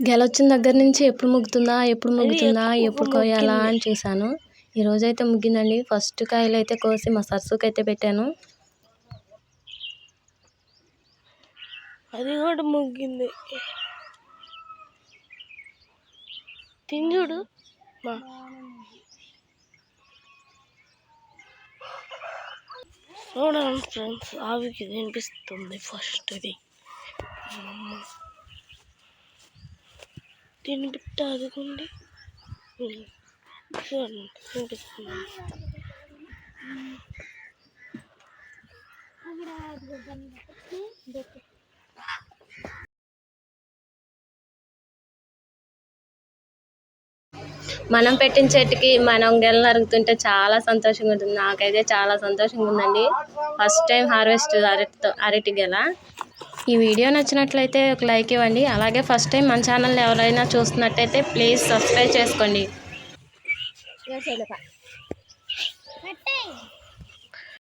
గెలొచ్చిన దగ్గర నుంచి ఎప్పుడు ముగ్గుతుందా ఎప్పుడు ముగ్గుతుందా ఎప్పుడు కోయాలా. అని చూశాను. ఈ రోజు అయితే ముగ్గిందండి. ఫస్ట్ కాయలు అయితే కోసి మా సరస్సుకి అయితే పెట్టాను. అది కూడా ముగ్గింది. తిని చూడు. మా. చూడండి ఫ్రెండ్స్ ఆవికి తినిపిస్తుంది ఫస్ట్ ఇది. తినిపిట్ట అదిగోండి చూడండి మనం పెట్టిన చెట్టుకి మనం గెల నరుగుతుంటే చాలా సంతోషంగా ఉంటుంది. నాకైతే చాలా సంతోషంగా ఉందండి. ఫస్ట్ టైం హార్వెస్ట్ అరటితో అరటి గెల. ఈ వీడియో నచ్చినట్లయితే ఒక లైక్ ఇవ్వండి. అలాగే ఫస్ట్ టైం మన ఛానల్ ఎవరైనా చూస్తున్నట్టయితే ప్లీజ్ సబ్స్క్రైబ్ చేసుకోండి.